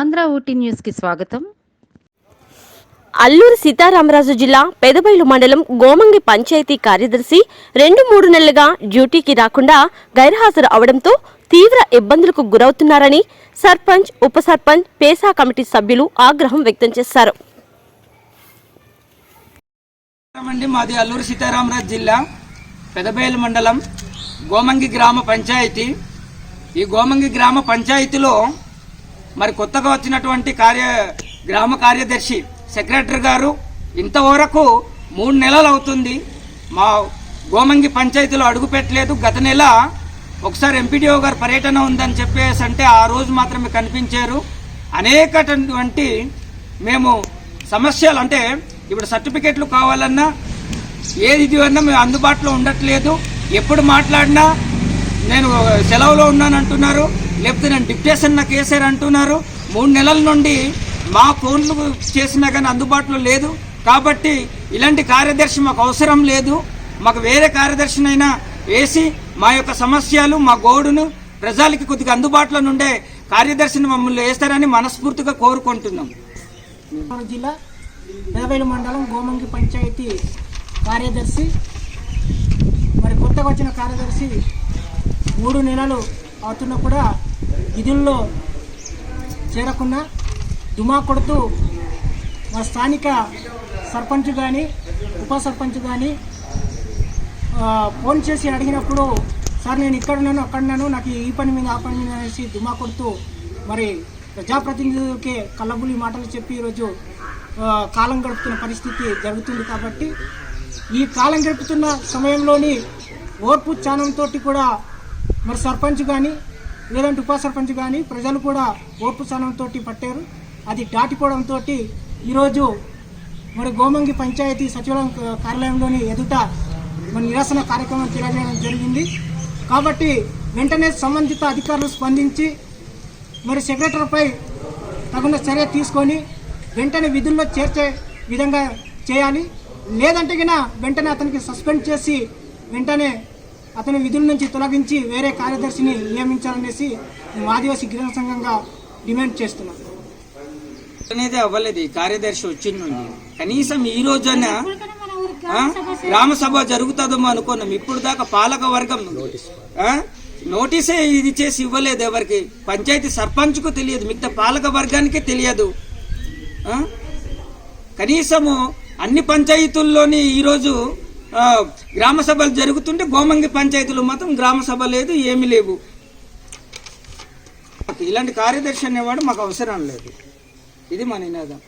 మన ఊటీ న్యూస్కి స్వాగతం. అల్లూరు సీతారామరాజు జిల్లా పెదబైలు మండలం గోమంగి పంచాయతీ కార్యదర్శి రెండు మూడు నెలలుగా డ్యూటీకి రాకుండా గైర్హాజరు అవడంతో తీవ్ర ఇబ్బందులకు గురవుతున్నారని సర్పంచ్ ఉప సర్పంచ్ పేసా కమిటీ సభ్యులు ఆగ్రహం వ్యక్తం చేశారు. మాది అల్లూరు సీతారామరాజు జిల్లా పెదబేలు మండలం గోమంగి గ్రామ పంచాయతీ. ఈ గోమంగి గ్రామ పంచాయతీలో మరి కొత్తగా వచ్చినటువంటి కార్య గ్రామ కార్యదర్శి సెక్రటరీ గారు ఇంతవరకు మూడు నెలలు అవుతుంది. మా గోమంగి పంచాయతీలో అడుగు పెట్టలేదు. గత నెల ఒకసారి ఎంపీడీఓ గారు పర్యటన ఉందని చెప్పేసి అంటే ఆ రోజు మాత్రమే కనిపించారు. అనేకటువంటి మేము సమస్యలు అంటే ఇప్పుడు సర్టిఫికెట్లు కావాలన్నా ఏది ఇది అన్నా మేము అందుబాటులో ఉండట్లేదు. ఎప్పుడు మాట్లాడినా నేను సెలవులో ఉన్నాను అంటున్నారు లేకపోతే నేను డిప్టేషన్ నాకు వేసారు అంటున్నారు. మూడు నెలల నుండి మా ఫోన్లు చేసినా కానీ అందుబాటులో లేదు. కాబట్టి ఇలాంటి కార్యదర్శి మాకు అవసరం లేదు. మాకు వేరే కార్యదర్శినైనా వేసి మా యొక్క సమస్యలు మా గోడును ప్రజలకి కొద్దిగా అందుబాటులో నుండే కార్యదర్శిని మమ్మల్ని వేస్తారని మనస్ఫూర్తిగా కోరుకుంటున్నాం. జిల్లా పెదవేలు మండలం గోమంగి పంచాయతీ కార్యదర్శి మరి కొత్తగా వచ్చిన కార్యదర్శి మూడు నెలలు అవుతున్నా కూడా విధుల్లో చేరకుండా దుమా కొడుతూ మా స్థానిక సర్పంచ్ కానీ ఉప సర్పంచ్ కానీ ఫోన్ చేసి అడిగినప్పుడు సార్ నేను ఇక్కడున్నాను అక్కడున్నాను నాకు ఈ పని మీద ఆ పని మీద అనేసి దుమా కొడుతూ మరి ప్రజాప్రతినిధులకే కళ్ళబులి మాటలు చెప్పి ఈరోజు కాలం గడుపుతున్న పరిస్థితి జరుగుతుంది కాబట్టి ఈ కాలం గడుపుతున్న సమయంలోని ఓర్పు ఛానంతో కూడా మరి సర్పంచ్ కానీ లేదంటే ఉప సర్పంచ్ కానీ ప్రజలు కూడా ఓర్పు స్థానంతో పట్టారు. అది దాటిపోవడంతో ఈరోజు మరి గోమంగి పంచాయతీ సచివాలయం కార్యాలయంలోని ఎదుట మరి నిరసన కార్యక్రమం తెలియజేయడం జరిగింది. కాబట్టి వెంటనే సంబంధిత అధికారులు స్పందించి మరి సెక్రటరీపై తగిన చర్య తీసుకొని వెంటనే విధుల్లో చేర్చే విధంగా చేయాలి. లేదంటే కన్నా వెంటనే అతనికి సస్పెండ్ చేసి వెంటనే అతని విధుల నుంచి తొలగించి వేరే కార్యదర్శిని నియమించాలనేసి ఆదివాసీ గిరిజన సంఘంగా డిమాండ్ చేస్తున్నాం అనేది అవ్వలేదు ఈ కార్యదర్శి వచ్చింది కనీసం ఈ రోజున గ్రామసభ జరుగుతుందో అనుకున్నాం. ఇప్పుడు దాకా పాలక వర్గం నోటీసే ఇది చేసి ఇవ్వలేదు ఎవరికి. పంచాయతీ సర్పంచ్కు తెలియదు మిగతా పాలక వర్గానికి తెలియదు. కనీసము అన్ని పంచాయతీల్లోని ఈరోజు గ్రామ సభలు జరుగుతుంటే గోమంగి పంచాయతీలో మాత్రం గ్రామ సభ లేదు ఏమీ లేవు. ఇలాంటి కార్యదర్శి అనేవాడు మాకు అవసరం లేదు. ఇది మా నినాదం.